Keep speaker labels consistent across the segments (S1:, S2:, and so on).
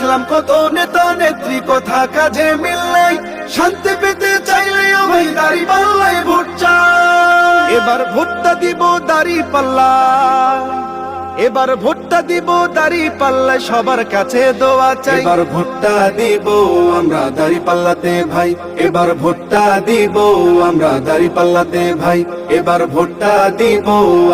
S1: দেখলাম কত নেতা নেত্রী, কথা কাজে মিল নাই। শান্তি পেতে চাইলে ভাই দাড়ি পাল্লাই ভোট চাই। এবার ভোটটা দিব দাড়ি পাল্লা এবার ভোটটা দিব দাড়ি পাল্লা সবার কাছে দোয়া চাই। এবার ভোটটা দিব আমরা দাড়ি পাল্লাতে ভাই। এবার ভোটটা দিব আমরা দাড়ি পাল্লাতে ভাই। এবার ভোটটা দিব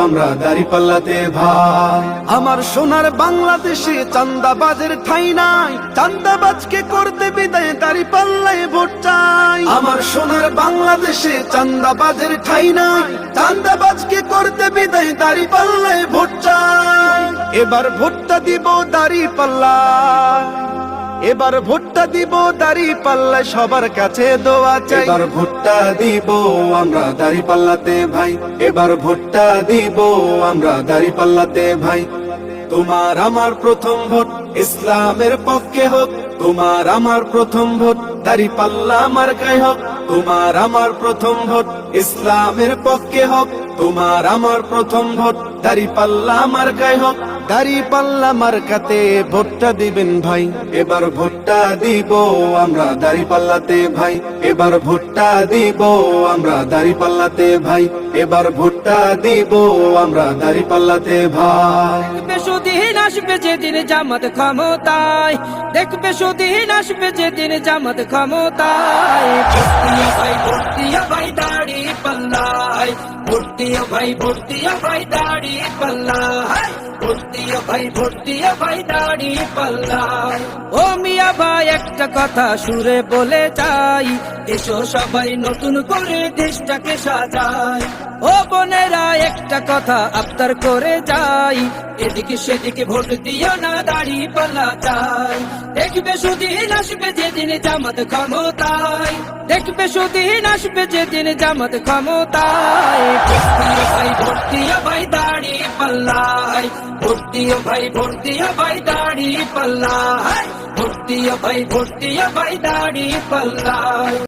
S1: আমরা দাড়ি পাল্লাতে ভাই। আমার সোনার বাংলাদেশে চান্দাবাজের ঠাই নাই। চান্দাবাজকে করতে বিদায় দাড়ি পাল্লায় ভোট চাই। আমার সোনার বাংলাদেশে চান্দাবাজের ঠাই নাই। চান্দাবাজকে করতে বিদায় দাড়ি পাল্লায় ভোট এবার ভোটটা দিব দাড়ি পাল্লা। এবার ভোটটা দিব দাড়ি পাল্লায়, সবার কাছে দোয়া চাই। এবার ভোটটা দিব আমরা দাড়ি পাল্লাতে ভাই। এবার ভোটটা দিব আমরা দাড়ি পাল্লাতে ভাই। তোমার আমার প্রথম ভোট, ইসলামের পক্ষে হোক। তোমার আমার প্রথম ভোট, দাড়ি পাল্লা আমার গায়ে হোক। তোমার আমার প্রথম ভোট, ইসলামের পক্ষে হোক। তোমার আমার প্রথম ভোট। দাড়ি পাল্লা আমার গায়ে হোক। দাড়ি পাল্লা মার্কাতে ভোটটা দিবেন ভাই। এবার ভোটটা দিব আমরা দাড়ি পাল্লাতে ভাই। এবার ভোটটা দিব আমরা দাড়ি পাল্লাতে ভাই। এবার ভোটটা দিব আমরা দাড়ি পাল্লাতে ভাই।
S2: সুদিন আসবে যেদিন জামাত ক্ষমতায়। দেখবে সুদিন আসবে যেদিন জামাত ক্ষমতায়। ভাই পাল্লায়। ভর্তিয়া ভাই ভর্তিয়া ভাই দাড়ি ভর্তিয়া ভাই ভর্তিয়া ভাই দাড়ি পাল্লায় ও মিয়া ভাই, একটা কথা সুরে বলে যাই এসো সবাই নতুন করে দেশটাকে সাজায় ও বোনেরা, একটা কথা আবদার করে যাই, এদিকে সেদিকে ভোট দিও না, দাড়ি পাল্লা চাই। দেখবে সুদিন আসবে যেদিন জামাত ক্ষমতায়। দেখবে সুদিন আসবে যেদিন জামাত ক্ষমতায়। ভর্তিও ভাই ভর্তিও ভাই দাড়ি পাল্লায় ভর্তিও ভাই ভর্তিও ভাই দাড়ি পাল্লায় ভর্তিও ভাই ভর্তিও ভাই দাড়ি পাল্লায়